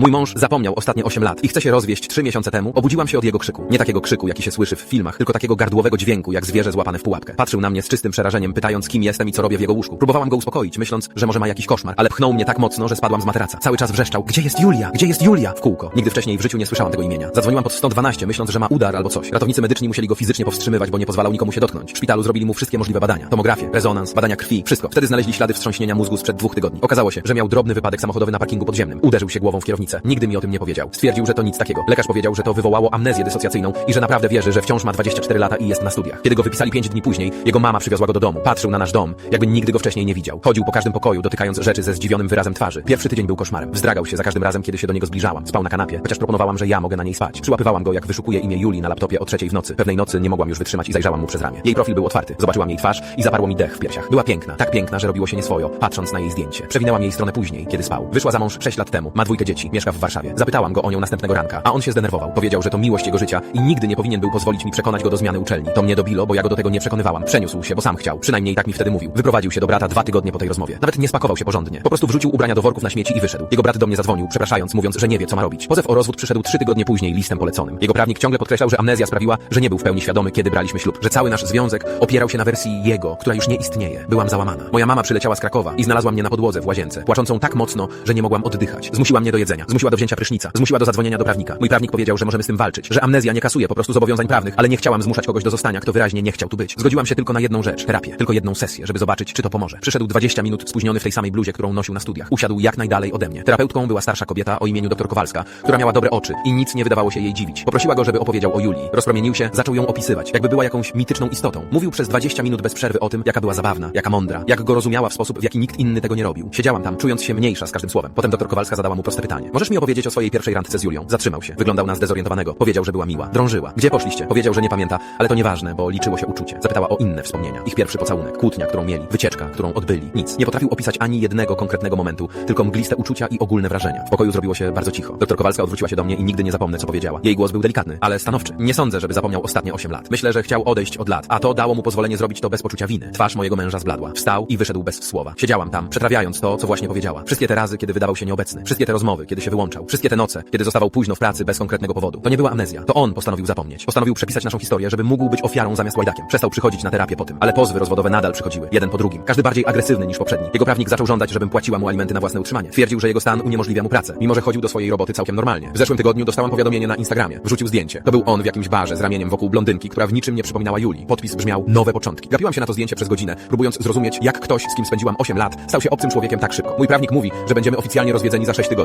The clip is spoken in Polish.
Mój mąż zapomniał ostatnie 8 lat i chce się rozwieść 3 miesiące temu. Obudziłam się od jego krzyku. Nie takiego krzyku, jaki się słyszy w filmach, tylko takiego gardłowego dźwięku, jak zwierzę złapane w pułapkę. Patrzył na mnie z czystym przerażeniem, pytając, kim jestem i co robię w jego łóżku. Próbowałam go uspokoić, myśląc, że może ma jakiś koszmar, ale pchnął mnie tak mocno, że spadłam z materaca. Cały czas wrzeszczał, gdzie jest Julia? Gdzie jest Julia? W kółko. Nigdy wcześniej w życiu nie słyszałam tego imienia. Zadzwoniłam pod 112, myśląc, że ma udar albo coś. Ratownicy medyczni musieli go fizycznie powstrzymywać, bo nie pozwalał nikomu się dotknąć. W szpitalu zrobili mu wszystkie możliwe badania. Tomografię, rezonans, badania krwi, wszystko. Wtedy znaleźli ślady wstrząśnienia mózgu sprzed dwóch tygodni. Okazało się, że miał drobny wypadek samochodowy na parkingu podziemnym. Uderzył się głową w kierownicę. Nigdy mi o tym nie powiedział. Stwierdził, że to nic takiego. Lekarz powiedział, że to wywołało amnezję dysocjacyjną i że naprawdę wierzy, że wciąż ma 24 lata i jest na studiach. Kiedy go wypisali 5 dni później, jego mama przywiozła go do domu. Patrzył na nasz dom, jakby nigdy go wcześniej nie widział. Chodził po każdym pokoju, dotykając rzeczy ze zdziwionym wyrazem twarzy. Pierwszy tydzień był koszmarem. Wzdragał się za każdym razem, kiedy się do niego zbliżałam. Spał na kanapie, chociaż proponowałam, że ja mogę na niej spać. Przyłapywałam go, jak wyszukuje imię Julii na laptopie o trzeciej w nocy. Pewnej nocy nie mogłam już wytrzymać i zajrzałam mu przez ramię. Jej profil był otwarty. Zobaczyłam jej twarz i zaparło mi dech w piersiach. Była piękna, tak piękna, że robiło się nieswojo, patrząc na jej zdjęcie. Przewinęłam jej stronę później, kiedy spał. Wyszła za mąż 6 lat temu, ma dwójkę dzieci, mieszka w Warszawie. Zapytałam go o nią następnego ranka, a on się zdenerwował. Powiedział, że to miłość jego życia i nigdy nie powinien był pozwolić mi przekonać go do zmiany uczelni. To mnie dobilo, bo ja go do tego nie przekonywałam. Przeniósł się, bo sam chciał. Przynajmniej tak mi wtedy mówił. Wyprowadził się do brata dwa tygodnie po tej rozmowie. Nawet nie spakował się porządnie. Po prostu wrzucił ubrania do worków na śmieci i wyszedł. Jego brat do mnie zadzwonił, przepraszając, mówiąc, że nie wie, co ma robić. Pozew o rozwód przyszedł trzy tygodnie później listem poleconym. Jego prawnik ciągle podkreślał, że amnezja sprawiła, że nie był w pełni świadomy, kiedy braliśmy ślub. Że cały nasz związek opierał się na wersji jego, która już nie istnieje. Byłam załamana. Moja mama przyleciała z Krakowa i znalazła mnie na podłodze w łazience, płaczącą tak mocno, że nie mogłam oddychać. Zmusiła mnie do jedzenia, zmusiła do wzięcia prysznica, zmusiła do zadzwonienia do prawnika. Mój prawnik powiedział, że możemy z tym walczyć, że amnezja nie kasuje po prostu zobowiązań prawnych, ale nie chciałam zmuszać kogoś do zostania, kto wyraźnie nie chciał tu być. Zgodziłam się tylko na jedną rzecz, terapię, tylko jedną sesję, żeby zobaczyć, czy to pomoże. Przyszedł 20 minut spóźniony w tej samej bluzie, którą nosił na studiach. Usiadł jak najdalej ode mnie. Terapeutką była starsza kobieta o imieniu dr Kowalska, która miała dobre oczy i nic nie wydawało się jej dziwić. Poprosiła go, żeby opowiedział o Julii. Rozpromienił się, zaczął ją opisywać, jakby była jakąś mityczną istotą. Mówił przez 20 minut bez przerwy o tym, jaka była zabawna, jaka mądra, jak go rozumiała w sposób, w jaki nikt inny tego nie robił. Siedziałam tam, czując się mniejsza z każdym słowem. Potem dr Kowalska zadała mu proste pytanie. Możesz mi opowiedzieć o swojej pierwszej randce z Julią? Zatrzymał się. Wyglądał na zdezorientowanego. Powiedział, że była miła. Drążyła. Gdzie poszliście? Powiedział, że nie pamięta, ale to nieważne, bo liczyło się uczucie. Zapytała o inne wspomnienia. Ich pierwszy pocałunek, kłótnia, którą mieli, wycieczka, którą odbyli. Nic. Nie potrafił opisać ani jednego konkretnego momentu, tylko mgliste uczucia i ogólne wrażenia. W pokoju zrobiło się bardzo cicho. Doktor Kowalska odwróciła się do mnie i nigdy nie zapomnę, co powiedziała. Jej głos był delikatny, ale stanowczy. Nie sądzę, żeby zapomniał ostatnie 8 lat. Myślę, że chciał odejść od lat, a to dało mu pozwolenie zrobić to bez poczucia winy. Twarz mojego męża zbladła. Wstał i wyszedł bez słowa. Siedziałam tam, przetrawiając to, co właśnie powiedziała. Wszystkie te razy, kiedy wydawał się nieobecny. Wszystkie te rozmowy, kiedy się wyłączał. Wszystkie te noce, kiedy zostawał późno w pracy bez konkretnego powodu. To nie była amnezja. To on postanowił zapomnieć. Postanowił przepisać naszą historię, żeby mógł być ofiarą zamiast łajdakiem. Przestał przychodzić na terapię po tym, ale pozwy rozwodowe nadal przychodziły, jeden po drugim. Każdy bardziej agresywny niż poprzedni. Jego prawnik zaczął żądać, żebym płaciła mu alimenty na własne utrzymanie. Twierdził, że jego stan uniemożliwia mu pracę, mimo że chodził do swojej roboty całkiem normalnie. W zeszłym tygodniu dostałam powiadomienie na Instagramie. Wrzucił zdjęcie. To był on w jakimś barze z ramieniem wokół blondynki, która w niczym nie przypominała Julii. Podpis brzmiał nowe początki. Gapiłam się na to zdjęcie przez godzinę, próbując zrozumieć, jak ktoś, z kim spędziłam 8 lat, stał się obcym człowiekiem tak szybko. Mój prawnik mówi, że będziemy oficjalnie rozwiedzeni za 6 tygodni.